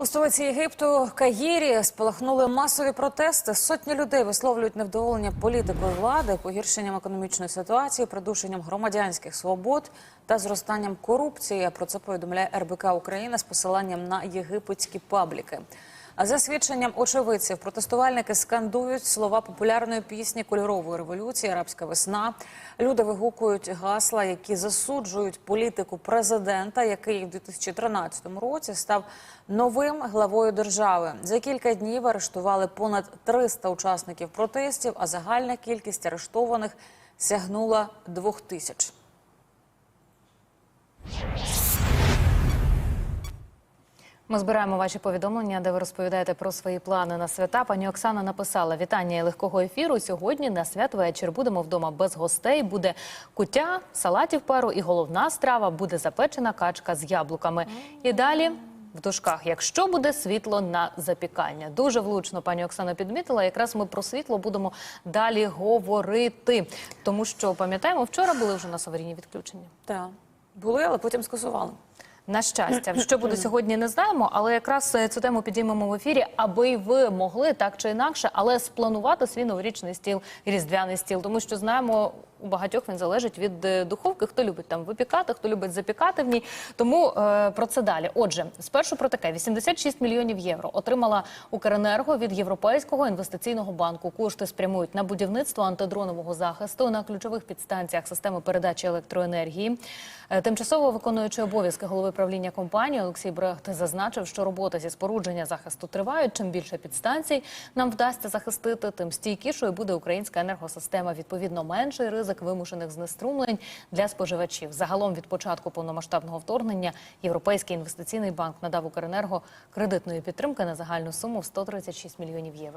У столиці Єгипту Каїрі спалахнули масові протести. Сотні людей висловлюють невдоволення політикою влади, погіршенням економічної ситуації, придушенням громадянських свобод та зростанням корупції. Про це повідомляє РБК Україна з посиланням на єгипетські пабліки. А за свідченням очевидців, протестувальники скандують слова популярної пісні кольорової революції Арабська весна. Люди вигукують гасла, які засуджують політику президента, який в 2013 році став новим главою держави. За кілька днів арештували понад 300 учасників протестів, а загальна кількість арештованих сягнула двох тисяч. Ми збираємо ваші повідомлення, де ви розповідаєте про свої плани на свята. Пані Оксана написала вітання і легкого ефіру. Сьогодні на святвечір будемо вдома без гостей. Буде куття, салатів пару і головна страва буде запечена качка з яблуками. І далі. В дужках, якщо буде світло на запікання, дуже влучно пані Оксана підмітила. Якраз ми про світло будемо далі говорити, тому що пам'ятаємо, вчора були вже на аварійні відключення. Так, були, але потім скасували. На щастя, що буде сьогодні, не знаємо, але якраз е, цю тему підіймемо в ефірі, аби й ви могли так чи інакше, але спланувати свій новорічний стіл, різдвяний стіл, тому що знаємо. У багатьох він залежить від е, духовки. Хто любить там випікати, хто любить запікати в ній. Тому е, про це далі. Отже, спершу про таке: 86 мільйонів євро отримала Укренерго від Європейського інвестиційного банку. Кошти спрямують на будівництво антидронового захисту на ключових підстанціях системи передачі електроенергії. Е, Тимчасово виконуючий обов'язки голови правління компанії Олексій Брехт зазначив, що роботи зі спорудження захисту тривають. Чим більше підстанцій нам вдасться захистити, тим стійкішою буде українська енергосистема. Відповідно, менший ризик вимушених знеструмлень для споживачів. Загалом від початку повномасштабного вторгнення Європейський інвестиційний банк надав Укренерго кредитної підтримки на загальну суму в 136 мільйонів євро.